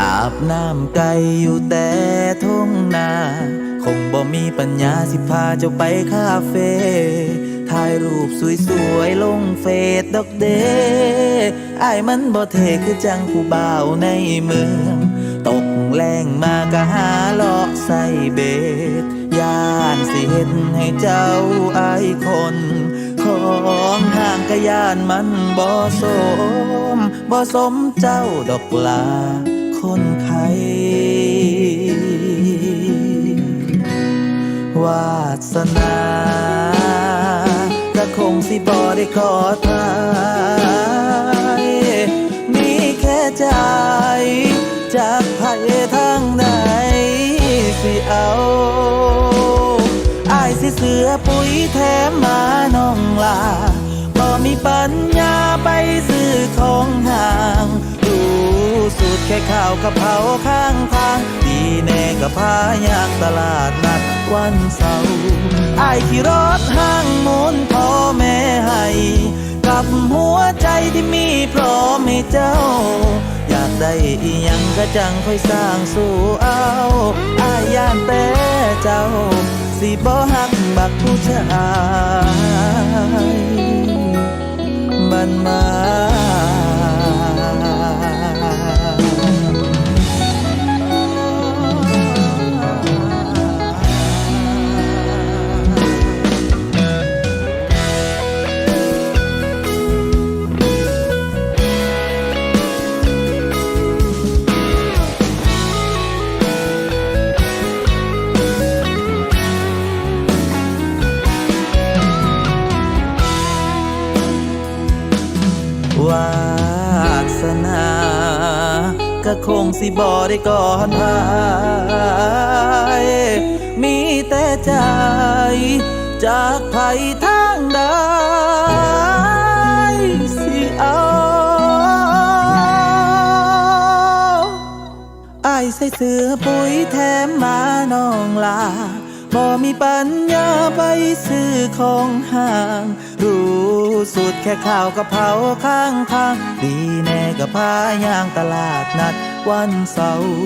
อาบน้ำไก่อยู่แต่ทุ่งนา คงบ่มีปัญญาสิพาเจ้าไปคาเฟ่ถ่ายรูปสวยๆ ลงเฟซดอกเดไอ้มันบ่เทคือจังผู้บ่าวในเมือง ตกแรงมากะหาเลาะใส่เบ็ดย่านสิเห็นให้เจ้าไอคน ของห่างกะยานมันบ่สมบ่สมเจ้าดอกลา คงสิบ่ได้ขอทายมีแค่ใจจากไผทางใดสิเอาอายสิเสือปุ๋ยแถมมาน้องลาบ่มีปัญญาไปซื้อของห่างดูสูตรแค่ข้าวกะเพราข้างทาง ดีแน่กับพายางตลาดนัด วันเสาร์อายขี่รถห้างมุนพ่อแม่ให้ กับหัวใจที่มีพร้อมให้เจ้า อยากได้อีหยังก็จังค่อยสร้างสู่เอาอายย่านแต่เจ้า สิบ่หักบักผู้ชายบันมา วาสนา ก็คงสิบอได้ก่อนพายมีแต่ใจ จากไผทางใดสิเอาไอายใส่เสื้อปุ๋ยแถมมาน้องลา บ่มีปัญญาไปซื้อของห่าง รู้สุดแค่ข้าวกะเพราข้างทาง ดีแน่กับพาย่างตลาดนัดวันเสาร์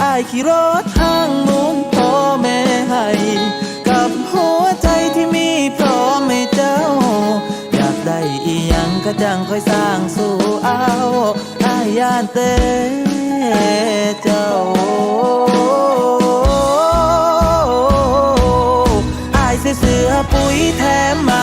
อายขี่รถทางมุนพ่อแม่ให้กับหัวใจที่มีพร้อมให้เจ้า อยากได้อีหยังก็จังค่อยสร้างสู่เอาอายย่านเต้เจ้า ปุ๋ยแถมมา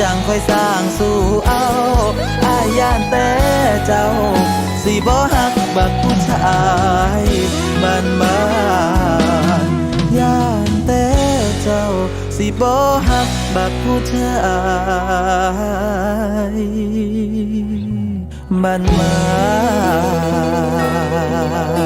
จังค่อยสร้างสู่เอาอาย่านแต่เจ้า สิบ่หักบักผู้ชายบ้านบ้านย่านแต่เจ้า สิบ่หักบักผู้ชายบ้านบ้าน